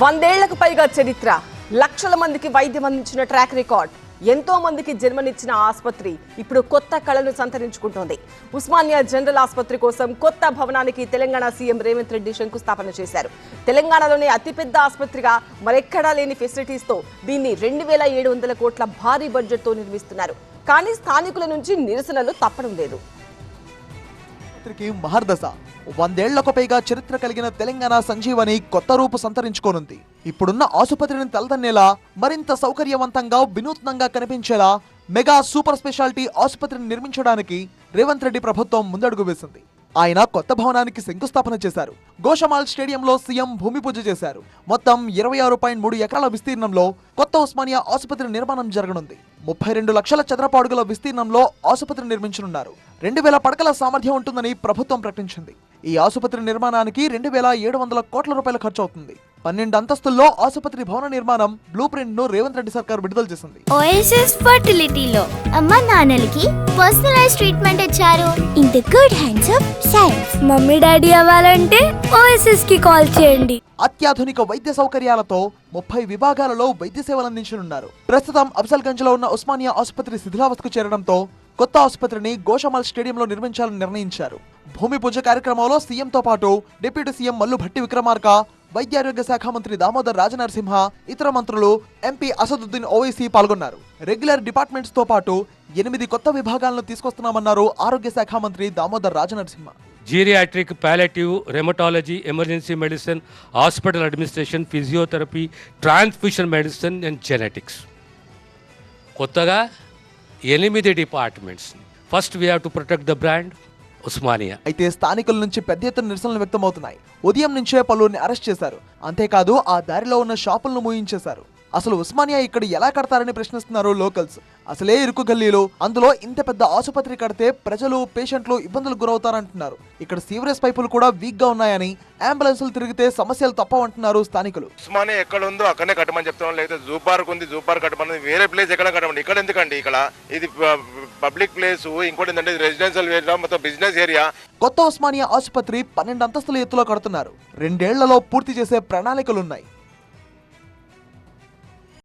వందేళ్ళకు పైగా చరిత్ర. లక్షల మందికి వైద్యం అందించిన ట్రాక్ రికార్డ్. ఎంతో మందికి జన్మనిచ్చిన ఆసుపత్రి ఇప్పుడు కొత్త కళను సంతరించుకుంటోంది. ఉస్మానియా జనరల్ ఆసుపత్రి కోసం కొత్త భవనానికి తెలంగాణ సీఎం రేవంత్ రెడ్డి శంకుస్థాపన చేశారు. తెలంగాణలోనే అతిపెద్ద ఆసుపత్రిగా మరెక్కడా లేని ఫెసిలిటీస్తో దీన్ని రెండు వేల ఏడు వందల కోట్ల భారీ బడ్జెట్తో నిర్మిస్తున్నారు. కానీ స్థానికుల నుంచి నిరసనలు తప్పడం లేదు. ఆసుపత్రికి మహర్దశ. వందేళ్ళకు పైగా చరిత్ర కలిగిన తెలంగాణ సంజీవని కొత్త రూపు సంతరించుకోనుంది. ఇప్పుడున్న ఆసుపత్రిని తలదన్నేలా మరింత సౌకర్యవంతంగా వినూత్నంగా కనిపించేలా మెగా సూపర్ స్పెషాలిటీ ఆసుపత్రిని నిర్మించడానికి రేవంత్ రెడ్డి ప్రభుత్వం ముందడుగు వేసింది. ఆయన కొత్త భవనానికి శంకుస్థాపన చేశారు. గోషమాల్ స్టేడియంలో సీఎం భూమి పూజ చేశారు. మొత్తం ఇరవై ఆరు పాయింట్ మూడు ఎకరాల విస్తీర్ణంలో కొత్త ఉస్మానియా ఆసుపత్రి నిర్మాణం జరగనుంది. ముప్పై రెండు లక్షల చదరపు అడుగుల విస్తీర్ణంలో ఆసుపత్రి నిర్మించనున్నారు. రెండు వేల పడకల సామర్థ్యం ఉంటుందని ప్రభుత్వం ప్రకటించింది. ఈ ఆసుపత్రి నిర్మాణానికి రెండు వేల ఏడు వందల కోట్ల రూపాయల ఖర్చు అవుతుంది. పన్నెండు అంతస్తుల్లో ఆసుపత్రి భవన నిర్మాణం బ్లూ ప్రింట్ను రేవంత్ రెడ్డి సర్కార్ విడుదల చేసింది. ఓఎస్ఎస్ ఫర్టిలిటీలో అమ్మ నాన్నలకి పర్సనలైజ్ ట్రీట్మెంట్ ఇచ్చారు. In the good hands of science mummy daddy అవ్వాలంటే ఓఎస్ఎస్కి కాల్ చేయండి. అత్యాధునిక వైద్య సౌకర్యాలతో ముప్పై విభాగాలలో వైద్య సేవలు అందించనున్నారు. ప్రస్తుతం అఫ్జల్గంజ్లో ఉన్న ఉస్మానియా ఆసుపత్రి శిథిలావస్థకు చేరడంతో కొత్త ఆసుపత్రిని గోషమాల్ స్టేడియంలో నిర్మించాలని నిర్ణయించారు. భూమి పూజ కార్యక్రమంలో సీఎంతో పాటు డిప్యూటీ సీఎం మల్లు భట్టి విక్రమార్క వైద్యారోగ్య శాఖ మంత్రి దామోదర్ రాజనరసింహ ఇతర మంత్రులు ఎంపీ అసదుద్దీన్ ఓవైసీ పాల్గొన్నారు. రెగ్యులర్ డిపార్ట్మెంట్స్తో పాటు ఎనిమిది కొత్త విభాగాలను తీసుకొస్తున్నామన్నారు ఆరోగ్య శాఖ మంత్రి Damodar Rajanarasimha. Geriatric palliative rheumatology emergency medicine hospital administration physiotherapy transfusion medicine and genetics కొత్తగా ఎనిమిది departments. First we have to protect the brand Osmania అయితే స్థానికుల నుంచి పెద్ద ఎత్తున నిరసనలు వ్యక్తమవుతున్నాయి. ఉదయం నుంచే పలువురిని అరెస్ట్ చేశారు. అంతేకాదు ఆ దారిలో ఉన్న షాపులను మూయించేశారు. అసలు ఉస్మానియా ఇక్కడ ఎలా కడతారని ప్రశ్నిస్తున్నారు లోకల్స్ అసలే ఇరుకు గల్లీలు అందులో ఇంత పెద్ద ఆసుపత్రి కడితే ప్రజలు పేషెంట్లు ఇబ్బందులకు గురవుతారంటున్నారు. ఇక్కడ సీవరేజ్ పైపులు కూడా వీక్గా ఉన్నాయని అంబులెన్సులు తిరిగితే సమస్యలు తప్పవంటున్నారు స్థానికులు. ఉస్మానియా ఎక్కడ ఉందో అక్కడనే కట్టమని చెప్తాం లేకపోతే జూ పార్క్ ఉంది జూ పార్క్ కట్టమని వేరే ప్లేస్ ఎక్కడ కట్టమండి? ఇక్కడ ఎందుకండి ఇక్కడ? ఇది పబ్లిక్ ప్లేస్ ఇంకోటి ఏంటంటే రెసిడెన్షియల్ ఏరియా మొత్తం బిజినెస్ ఏరియా కొత్త ఉస్మానియా ఆసుపత్రి పన్నెండు అంతస్తుల ఎత్తులో కడుతున్నారు. రెండేళ్ళలో పూర్తి చేసే ప్రణాళికలున్నాయి.